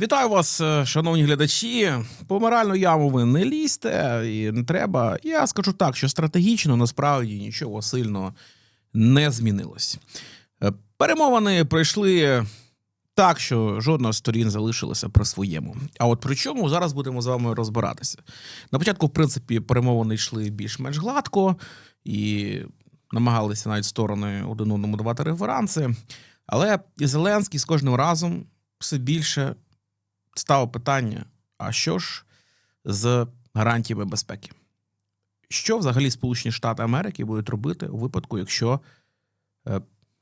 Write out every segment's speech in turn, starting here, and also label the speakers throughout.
Speaker 1: Вітаю вас, е, шановні глядачі. По моральну яму ви не лізьте і не треба. Я скажу так, що стратегічно насправді нічого сильно не змінилось. Е, Перемовини пройшли так, що жодна з сторін залишилася при своєму. А от при чому зараз будемо з вами розбиратися. На початку, в принципі, перемовини йшли більш-менш гладко і намагалися навіть сторони один одному давати реверанси. Але Зеленський з кожним разом все більше ставив питання: а що ж з гарантіями безпеки? Що взагалі Сполучені Штати Америки будуть робити у випадку, якщо е,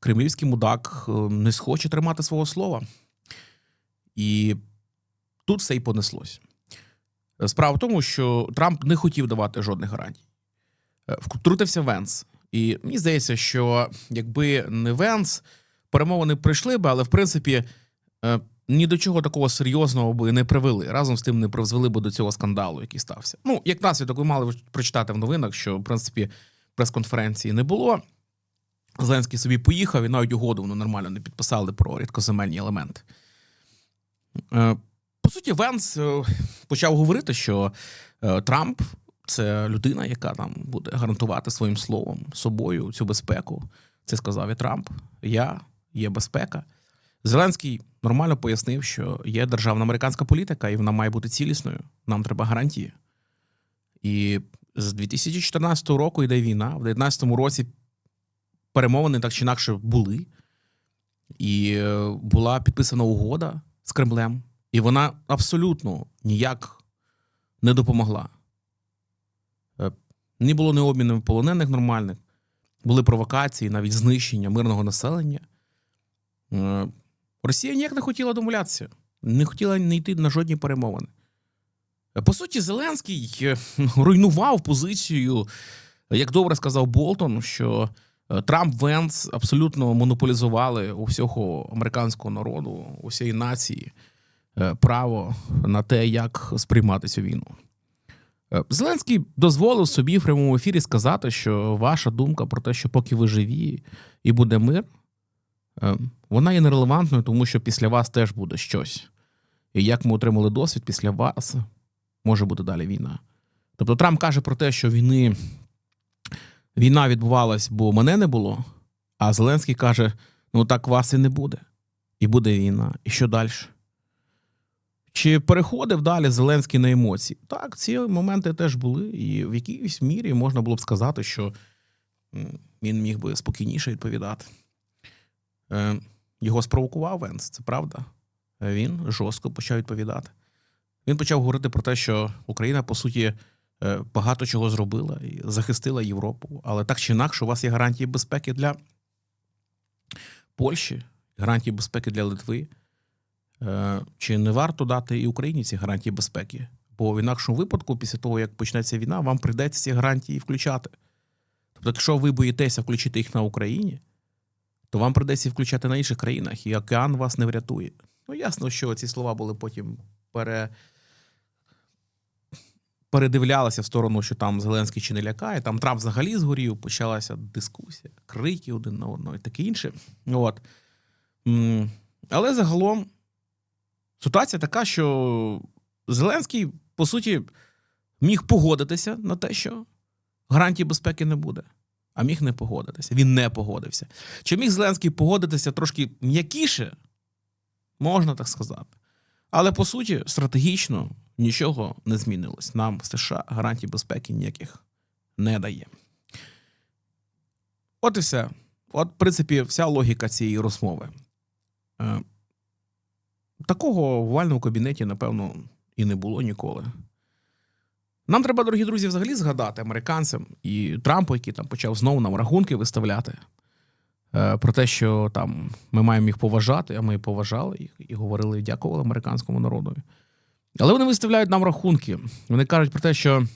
Speaker 1: кремлівський мудак е, не схоче тримати свого слова? І тут все й понеслось. Справа в тому, що Трамп не хотів давати жодних гарантій. Е, Втрутився Венс. І мені здається, що якби не Венс, перемовини прийшли би, але в принципі е, ні до чого такого серйозного би не привели. Разом з тим не призвели би до цього скандалу, який стався. Ну, як наслідок, ви мали прочитати в новинах, що в принципі прес-конференції не було. Зеленський собі поїхав і навіть угоду ну, нормально не підписали про рідкоземельні елементи. Е, По суті, Венс е, почав говорити, що е, Трамп це людина, яка там буде гарантувати своїм словом собою цю безпеку. Це сказав і Трамп. Я є безпека. Зеленський нормально пояснив, що є державна американська політика, і вона має бути цілісною. Нам треба гарантії. І з 2014 року йде війна. В 2019 році перемовини так чи інакше були. І е, була підписана угода з Кремлем, і вона абсолютно ніяк не допомогла. Е, Не було ні обмінів полонених нормальних, були провокації, навіть знищення мирного населення. Росія ніяк не хотіла домовлятися, не хотіла не йти на жодні перемовини. По суті, Зеленський е, руйнував позицію, як добре сказав Болтон, що е, Трамп Венс абсолютно монополізували у всього американського народу, усієї нації е, право на те, як сприймати цю війну. Зеленський дозволив собі в прямому ефірі сказати, що ваша думка про те, що поки ви живі і буде мир, вона є нерелевантною, тому що після вас теж буде щось. І як ми отримали досвід, після вас може бути далі війна. Тобто Трамп каже про те, що війни, війна відбувалась, бо мене не було, а Зеленський каже: ну так вас і не буде. І буде війна. І що далі? Чи переходив далі Зеленський на емоції? Так, ці моменти теж були, і в якійсь мірі можна було б сказати, що він міг би спокійніше відповідати. Е, Його спровокував Венс, це правда. Е, Він жорстко почав відповідати. Він почав говорити про те, що Україна, по суті, е, багато чого зробила і захистила Європу. Але так чи інакше, у вас є гарантії безпеки для Польщі, гарантії безпеки для Литви. Чи не варто дати і Україні ці гарантії безпеки? Бо в інакшому випадку, після того, як почнеться війна, вам прийдеться ці гарантії включати. Тобто, якщо ви боїтеся включити їх на Україні, то вам прийдеться їх включати на інших країнах, і океан вас не врятує. Ну, ясно, що ці слова були потім пере... передивлялися в сторону, що там Зеленський чи не лякає. Там Трамп взагалі згорів, почалася дискусія, крики один на одного і таке інше. От. Але загалом ситуація така, що Зеленський, по суті, міг погодитися на те, що гарантії безпеки не буде. А міг не погодитися. Він не погодився. Чи міг Зеленський погодитися трошки м'якіше? Можна так сказати. Але по суті, стратегічно нічого не змінилось. Нам США гарантій безпеки ніяких не дає. От і все. От, в принципі, вся логіка цієї розмови. Е, Такого в овальному кабінеті, напевно, і не було ніколи. Нам треба, дорогі друзі, взагалі згадати американцям і Трампу, який там почав знову нам рахунки виставляти е, про те, що там ми маємо їх поважати, а ми поважали їх і говорили, і дякували американському народу. Але вони виставляють нам рахунки. Вони кажуть про те, що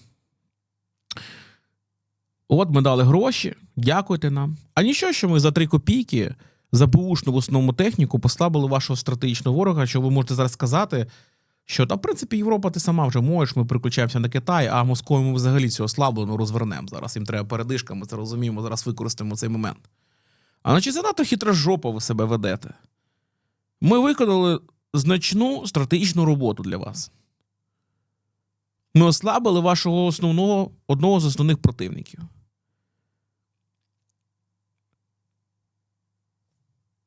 Speaker 1: от ми дали гроші, дякуйте нам. А нічого, що ми за три копійки за бушну в основному техніку послабили вашого стратегічного ворога, що ви можете зараз сказати, що та, в принципі, Європа ти сама вже можеш, ми переключаємося на Китай, а Москву ми взагалі цю ослаблену розвернемо. Зараз їм треба передишка, ми це розуміємо, зараз використаємо цей момент. А наче занадто хитра жопа ви себе ведете. Ми виконали значну стратегічну роботу для вас. Ми ослабили вашого основного одного з основних противників.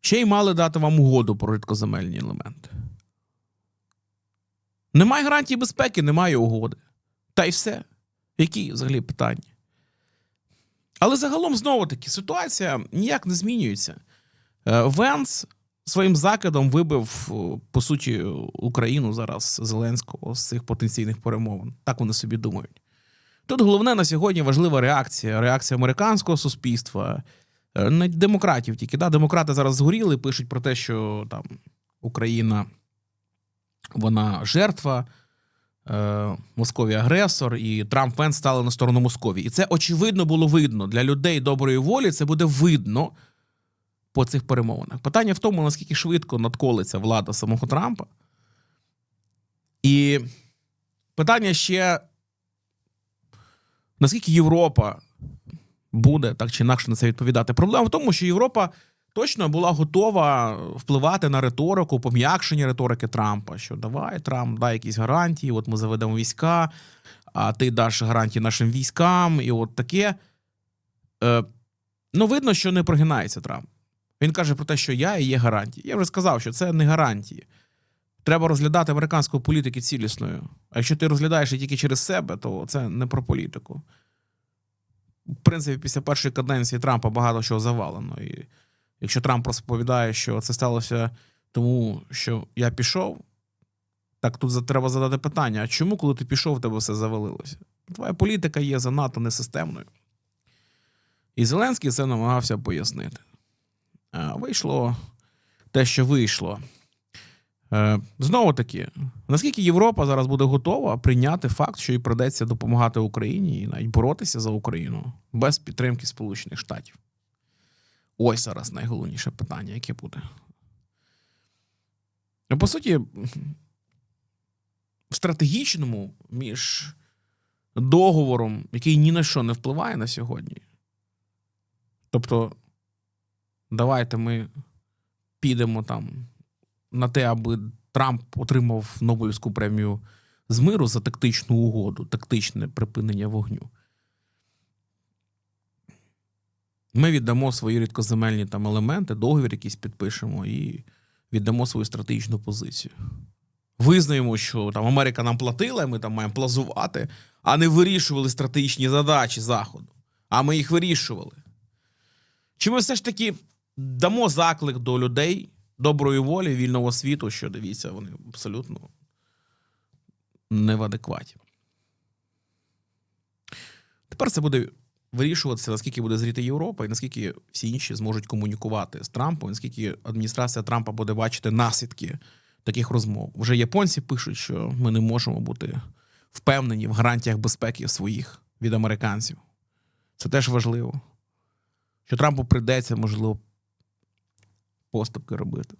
Speaker 1: Ще й мали дати вам угоду про рідкоземельні елементи. Немає гарантії безпеки, немає угоди. Та й все. Які взагалі питання? Але загалом знову таки ситуація ніяк не змінюється. Е, Венс своїм закидом вибив, е, по суті, Україну зараз Зеленського з цих потенційних перемовин. Так вони собі думають. Тут головне на сьогодні важлива реакція. Реакція американського суспільства, е, демократів тільки. Да? Демократи зараз згоріли, пишуть про те, що там Україна вона жертва, е, Москові агресор, і Трамп Венс стали на сторону Московії. І це очевидно було видно. Для людей доброї волі це буде видно по цих перемовинах. Питання в тому, наскільки швидко надколиться влада самого Трампа. І питання ще, наскільки Європа буде так чи інакше на це відповідати. Проблема в тому, що Європа точно була готова впливати на риторику, пом'якшення риторики Трампа. Що давай, Трамп, дай якісь гарантії, от ми заведемо війська, а ти даш гарантії нашим військам, і от таке. Е, ну, видно, що не прогинається Трамп. Він каже про те, що я і є гарантії. Я вже сказав, що це не гарантії. Треба розглядати американську політику цілісною. А якщо ти розглядаєш її тільки через себе, то це не про політику. В принципі, після першої каденції Трампа багато чого завалено. І якщо Трамп розповідає, що це сталося тому, що я пішов, так тут треба задати питання: а чому, коли ти пішов, в тебе все завалилося? Твоя політика є занадто несистемною. І Зеленський це намагався пояснити. А вийшло те, що вийшло. Е, знову таки, наскільки Європа зараз буде готова прийняти факт, що їй придеться допомагати Україні і навіть боротися за Україну без підтримки Сполучених Штатів? Ось зараз найголовніше питання, яке буде. Ну, По суті, в стратегічному між договором, який ні на що не впливає на сьогодні. Тобто, давайте ми підемо там на те, аби Трамп отримав Нобелівську премію з миру за тактичну угоду, тактичне припинення вогню. Ми віддамо свої рідкоземельні там елементи, договір якийсь підпишемо і віддамо свою стратегічну позицію. Визнаємо, що там Америка нам платила, ми там маємо плазувати, а не вирішували стратегічні задачі Заходу. А ми їх вирішували. Чи ми все ж таки дамо заклик до людей доброї волі, вільного світу, що дивіться, вони абсолютно не в адекваті. Тепер це буде вирішуватися, наскільки буде зріти Європа, і наскільки всі інші зможуть комунікувати з Трампом, наскільки адміністрація Трампа буде бачити наслідки таких розмов. Вже японці пишуть, що ми не можемо бути впевнені в гарантіях безпеки своїх від американців. Це теж важливо. Що Трампу прийдеться, можливо, поступки робити.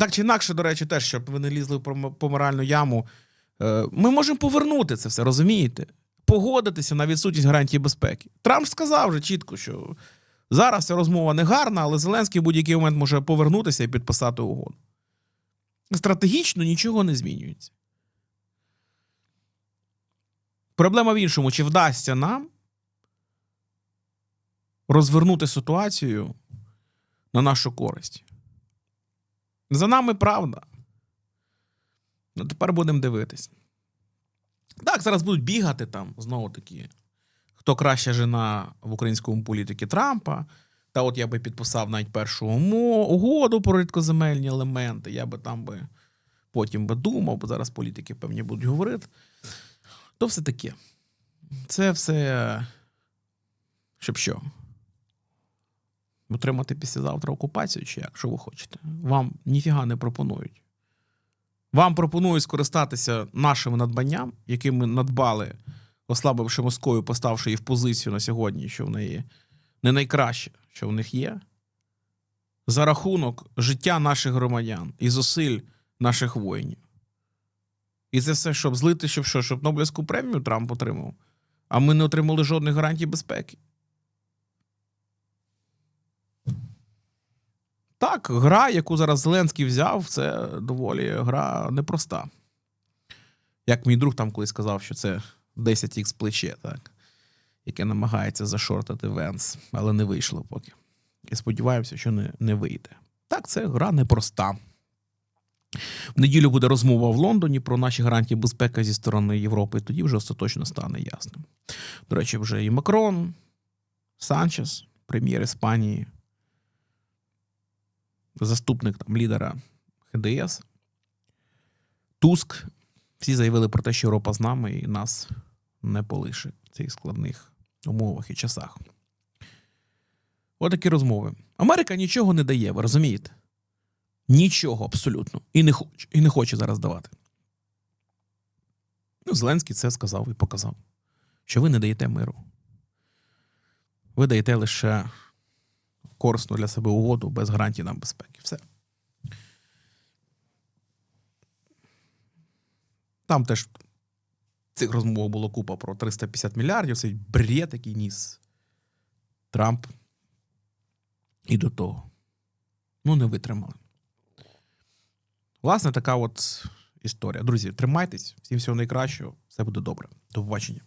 Speaker 1: Так чи інакше, до речі, теж, щоб ви не лізли в пом- яму. е, Ми можемо повернути це все, розумієте? Погодитися на відсутність гарантії безпеки. Трамп сказав вже чітко, що зараз ця розмова не гарна, але Зеленський в будь-який момент може повернутися і підписати угоду. Стратегічно нічого не змінюється. Проблема в іншому: чи вдасться нам розвернути ситуацію на нашу користь? За нами правда. Ну, тепер будемо дивитись. Так, зараз будуть бігати там знову таки, хто краща жена в українському політикі Трампа. Та от я би підписав навіть першу угоду про рідкоземельні елементи. Я би там би потім би думав, бо зараз політики певні будуть говорити. То все таке. Це все. Щоб що? Отримати післязавтра окупацію, чи як, що ви хочете? Вам ніфіга не пропонують. Вам скористатися нашим надбанням, яким ми надбали, ослабивши Москвою, поставши її в позицію на сьогодні, що в неї не найкраще, що в них є, за рахунок життя наших громадян і зусиль наших воїнів. І це все, щоб злити, щоб що, щоб Нобелівську премію Трамп отримав, а ми не отримали жодних гарантій безпеки. Так, гра, яку зараз Зеленський взяв, це доволі гра непроста. Як мій друг там колись сказав, що це 10х плече, так, яке намагається зашортати Венс, але не вийшло поки. І сподіваємося, що не, не вийде. Так, це гра непроста. В неділю буде розмова в Лондоні про наші гарантії безпеки зі сторони Європи, і тоді вже остаточно стане ясним. До речі, вже і Макрон, Санчес, прем'єр Іспанії, заступник там, лідера ХДС, Туск. Всі заявили про те, що Європа з нами і нас не полише в цих складних умовах і часах. Отакі розмови. Америка нічого не дає, ви розумієте? Нічого абсолютно. І не хоче, і не хоче зараз давати. Ну, Зеленський це сказав і показав, що ви не даєте миру. Ви даєте лише корисну для себе угоду без гарантій нам безпеки. Все. Там теж цих розмов було купа про 350 мільярдів. Цей бред, який ніс Трамп. І до того. Ну, не витримали. Власне, така от історія. Друзі, тримайтесь, всім всього найкращого, все буде добре. До побачення.